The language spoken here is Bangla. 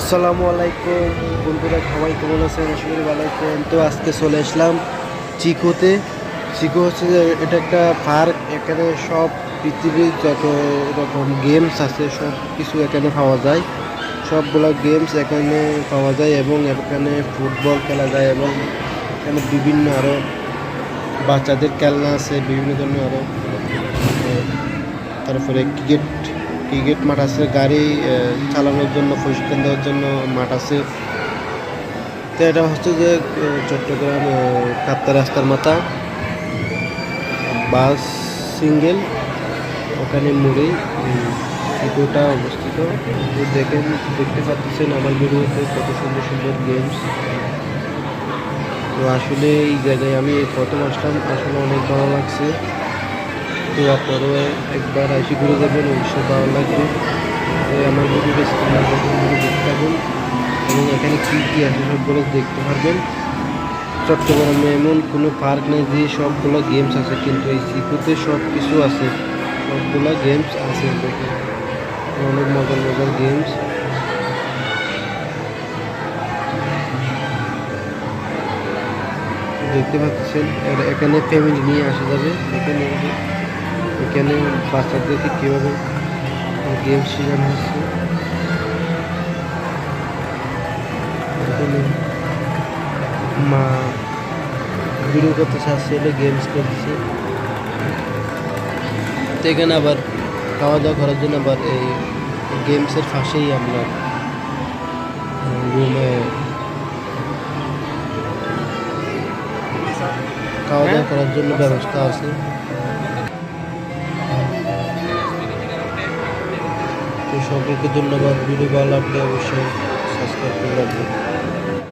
আসসালামু আলাইকুম। বন্ধুরা, সবাই কেমন আছেন? ভালো আছেন। তো আজকে চলে আসলাম চিকোতে। চিকো হচ্ছে যে, এটা একটা পার্ক। এখানে সব পৃথিবীর যত রকম গেমস আছে, সব কিছু এখানে পাওয়া যায়। সবগুলো গেমস এখানে পাওয়া যায় এবং এখানে ফুটবল খেলা যায় এবং এখানে বিভিন্ন আরও বাচ্চাদের খেলনা আছে, বিভিন্ন ধরনের আরও তারপরে ক্রিকেট ক্রিকেট মাঠ আছে, গাড়ি চালানোর জন্য, প্রশিক্ষণ দেওয়ার জন্য মাঠ আছে। তো এটা হচ্ছে যে চট্টগ্রাম কাপ্তা রাস্তার মাথা। বাস, সিঙ্গেল, ওখানে মোড়ে ইকোটা অবস্থিত। দেখেন, দেখতে পাচ্ছেন আমার ভিডিওতে কত সুন্দর সুন্দর গেমস তো আসলে এই জায়গায় আমি প্রথম আসলাম, আসলে অনেক ভালো লাগছে। তো আপনারাও একবার আইসি ঘুরে যাবেন, অবশ্যই ভালো লাগবে। আমার ভিডিওটা স্ক্রিনে দেখতে থাকুন এবং এখানে কী কী আছে সবগুলো দেখতে পারবেন। চট্টগ্রামে এমন কোনো পার্ক নেই যে সবগুলো গেমস আছে, কিন্তু এই সিকুতে সব কিছু আছে। সবগুলো গেমস আছে দেখেন অনেক মজার মজার গেমস দেখতে পাচ্ছেন এখানে ফ্যামিলি নিয়ে আসা যাবে। এখানে এখানে বাচ্চাদেরকে কীভাবে গেম শেখানো হচ্ছে। মা ভিডিও করতে চাচ্ছে এটা গেমস করতেছে। তো এখানে আবার খাওয়া দাওয়া করার জন্য আবার এই গেমসের পাশেই আপনার রুমে খাওয়া দাওয়া করার জন্য ব্যবস্থা আছে। সকলকে ধন্যবাদ। ভিডিও ভালো লাগলে অবশ্যই সাবস্ক্রাইব করে রাখবেন।